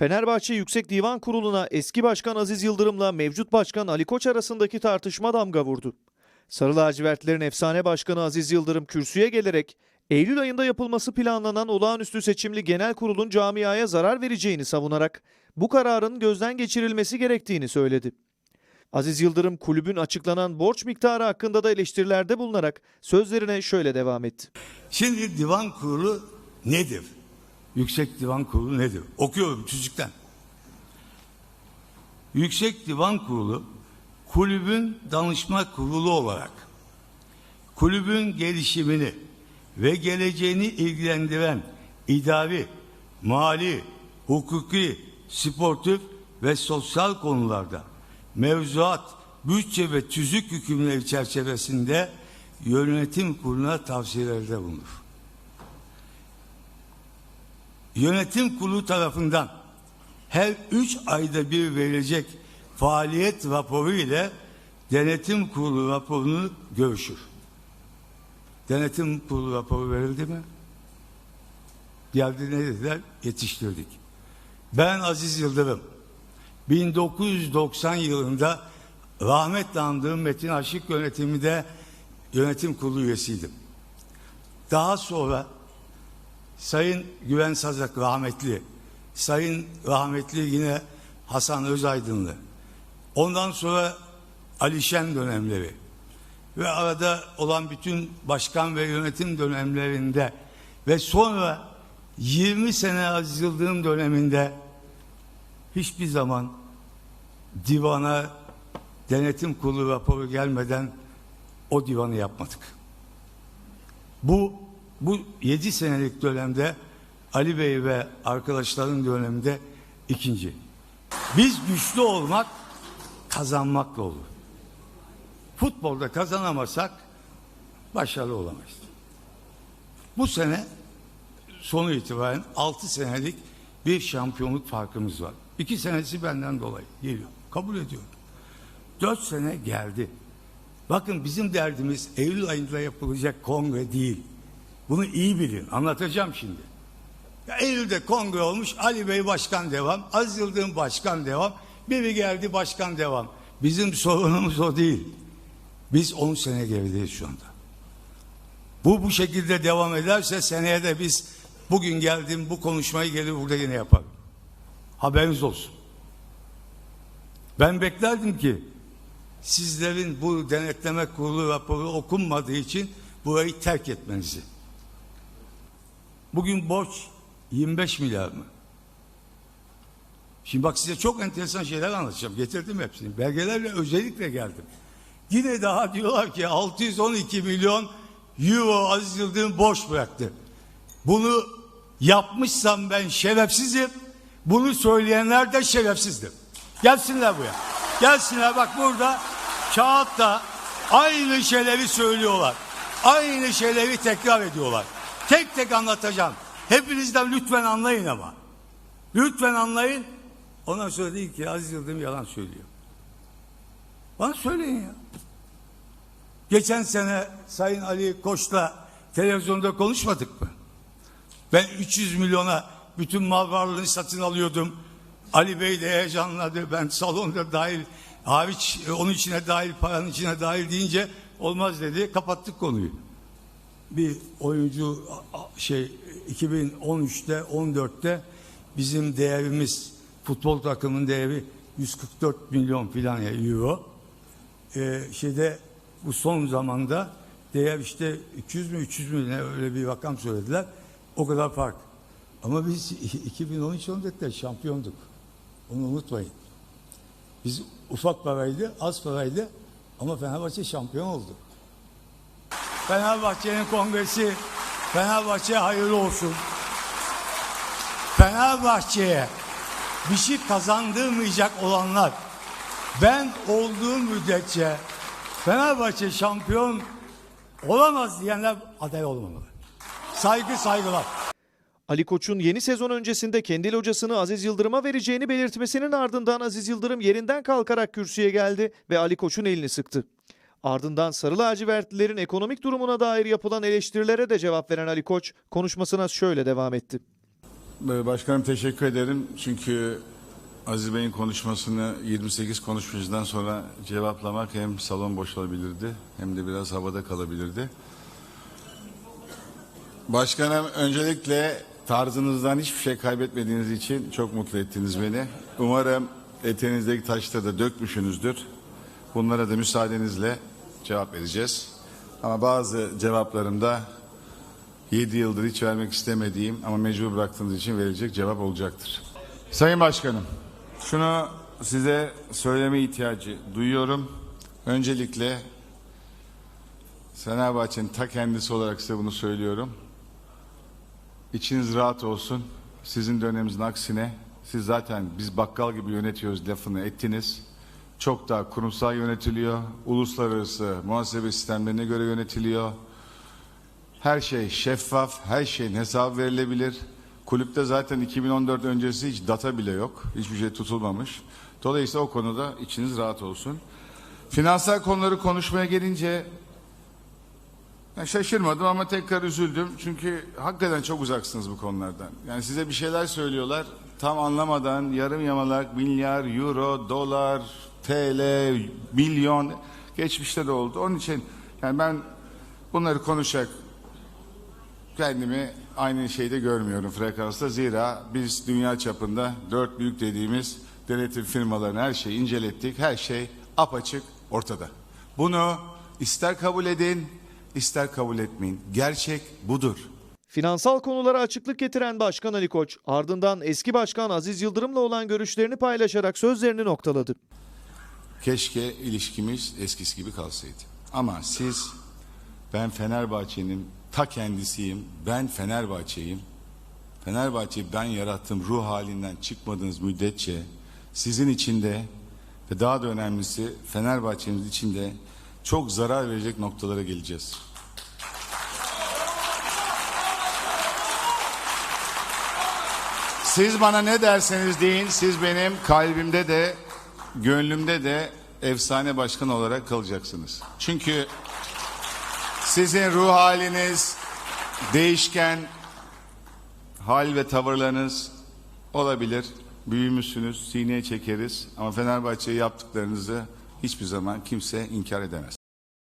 Fenerbahçe Yüksek Divan Kurulu'na eski başkan Aziz Yıldırım'la mevcut başkan Ali Koç arasındaki tartışma damga vurdu. Sarı lacivertlerin efsane başkanı Aziz Yıldırım kürsüye gelerek Eylül ayında yapılması planlanan olağanüstü seçimli genel kurulun camiaya zarar vereceğini savunarak bu kararın gözden geçirilmesi gerektiğini söyledi. Aziz Yıldırım kulübün açıklanan borç miktarı hakkında da eleştirilerde bulunarak sözlerine şöyle devam etti. Şimdi divan kurulu nedir? Yüksek Divan Kurulu nedir? Okuyorum çocuktan. Yüksek Divan Kurulu kulübün danışma kurulu olarak kulübün gelişimini ve geleceğini ilgilendiren idari, mali, hukuki, sportif ve sosyal konularda mevzuat, bütçe ve tüzük hükümleri çerçevesinde yönetim kuruluna tavsiyelerde bulunur. Yönetim kurulu tarafından her üç ayda bir verilecek faaliyet raporu ile denetim kurulu raporunu görüşür. Denetim kurulu raporu verildi mi? Geldi ne dediler? Yetiştirdik. Ben Aziz Yıldırım. 1990 yılında rahmetle andığım Metin Aşık yönetiminde yönetim kurulu üyesiydim. Daha sonra Sayın Güven Sazak rahmetli, Sayın rahmetli yine Hasan Özaydınlı. Ondan sonra Alişen dönemleri ve arada olan bütün başkan ve yönetim dönemlerinde ve sonra 20 sene Aziz Yıldırım döneminde hiçbir zaman divana denetim kurulu raporu gelmeden o divanı yapmadık. Bu bu 7 senelik dönemde Ali Bey ve arkadaşların döneminde ikinci. Biz güçlü olmak kazanmakla olur. Futbolda kazanamazsak başarılı olamayız. Bu sene sonu itibaren 6 senelik bir şampiyonluk farkımız var. 2 senesi benden dolayı geliyor. Kabul ediyorum. 4 sene geldi. Bakın bizim derdimiz Eylül ayında yapılacak kongre değil. Bunu iyi bilin. Anlatacağım şimdi. Ya Eylül'de kongre olmuş. Ali Bey başkan devam. Aziz Yıldırım başkan devam. Biri geldi başkan devam. Bizim sorunumuz o değil. Biz 10 sene gerideyiz şu anda. Bu bu şekilde devam ederse seneye de biz bugün geldim bu konuşmayı gelir burada yine yaparım. Haberiniz olsun. Ben beklerdim ki sizlerin bu denetleme kurulu raporu okunmadığı için burayı terk etmenizi. Bugün borç 25 milyar mı? Şimdi bak size çok enteresan şeyler anlatacağım. Getirdim hepsini. Belgelerle özellikle geldim. Yine daha diyorlar ki 612 milyon euro Aziz Yıldırım borç bıraktı. Bunu yapmışsam ben şerefsizim. Bunu söyleyenler de şerefsizdir. Gelsinler buraya. Gelsinler bak burada kağıtta aynı şeyleri söylüyorlar. Aynı şeyleri tekrar ediyorlar. Tek tek anlatacağım. Hepinizden lütfen anlayın ama. Lütfen anlayın. Ondan sonra değil ki Aziz Yıldırım yalan söylüyor. Bana söyleyin ya. Geçen sene Sayın Ali Koç'la televizyonda konuşmadık mı? Ben 300 milyona bütün mal varlığını satın alıyordum. Ali Bey de heyecanladı. Ben salonda dahil hariç onun içine dahil paranın içine dahil deyince olmaz dedi. Kapattık konuyu. Bir oyuncu şey 2013'te 14'te bizim değerimiz futbol takımının değeri 144 milyon filan ya euro. Ee, şeyde bu son zamanda değer işte 200 mü 300 mü ne öyle bir rakam söylediler. O kadar fark. Ama biz 2013-14'te şampiyonduk. Onu unutmayın. Biz ufak paraydı, az paraydı ama Fenerbahçe şampiyon oldu. Fenerbahçe'nin kongresi Fenerbahçe'ye hayırlı olsun. Fenerbahçe'ye bir şey kazandırmayacak olanlar ben olduğum müddetçe Fenerbahçe şampiyon olamaz diyenler aday olmamalı. Saygı saygılar. Ali Koç'un yeni sezon öncesinde kendi hocasını Aziz Yıldırım'a vereceğini belirtmesinin ardından Aziz Yıldırım yerinden kalkarak kürsüye geldi ve Ali Koç'un elini sıktı. Ardından Sarı lacivertlilerin ekonomik durumuna dair yapılan eleştirilere de cevap veren Ali Koç konuşmasına şöyle devam etti. Ee, Başkanım teşekkür ederim. Çünkü Aziz Bey'in konuşmasını 28 konuşmacıdan sonra cevaplamak hem salon boşalabilirdi hem de biraz havada kalabilirdi. Başkanım öncelikle tarzınızdan hiçbir şey kaybetmediğiniz için çok mutlu ettiniz beni. Umarım eteğinizdeki taşları da dökmüşsünüzdür. Bunlara da müsaadenizle cevap vereceğiz. Ama bazı cevaplarımda 7 yıldır hiç vermek istemediğim ama mecbur bıraktığınız için verilecek cevap olacaktır. Sayın Başkanım, şunu size söyleme ihtiyacı duyuyorum. Öncelikle Fenerbahçe'nin ta kendisi olarak size bunu söylüyorum. İçiniz rahat olsun. Sizin döneminizin aksine siz zaten biz bakkal gibi yönetiyoruz lafını ettiniz. Çok daha kurumsal yönetiliyor. Uluslararası muhasebe sistemlerine göre yönetiliyor. Her şey şeffaf, her şeyin hesabı verilebilir. Kulüpte zaten 2014 öncesi hiç data bile yok. Hiçbir şey tutulmamış. Dolayısıyla o konuda içiniz rahat olsun. Finansal konuları konuşmaya gelince şaşırmadım ama tekrar üzüldüm. Çünkü hakikaten çok uzaksınız bu konulardan. Yani size bir şeyler söylüyorlar. Tam anlamadan yarım yamalak milyar, euro, dolar, TL, milyon geçmişte de oldu. Onun için yani ben bunları konuşacak kendimi aynı şeyde görmüyorum frekansta. Zira biz dünya çapında dört büyük dediğimiz denetim firmalarını her şeyi incelettik. Her şey apaçık ortada. Bunu ister kabul edin, ister kabul etmeyin. Gerçek budur. Finansal konulara açıklık getiren Başkan Ali Koç, ardından eski başkan Aziz Yıldırım'la olan görüşlerini paylaşarak sözlerini noktaladı. Keşke ilişkimiz eskisi gibi kalsaydı. Ama siz, ben Fenerbahçe'nin ta kendisiyim, ben Fenerbahçe'yim. Fenerbahçe'yi ben yarattığım ruh halinden çıkmadığınız müddetçe sizin içinde ve daha da önemlisi Fenerbahçe'miz içinde çok zarar verecek noktalara geleceğiz. Siz bana ne derseniz deyin, siz benim kalbimde de, gönlümde de efsane başkan olarak kalacaksınız. Çünkü sizin ruh haliniz değişken, hal ve tavırlarınız olabilir. Büyümüşsünüz, sineye çekeriz ama Fenerbahçe'ye yaptıklarınızı hiçbir zaman kimse inkar edemez.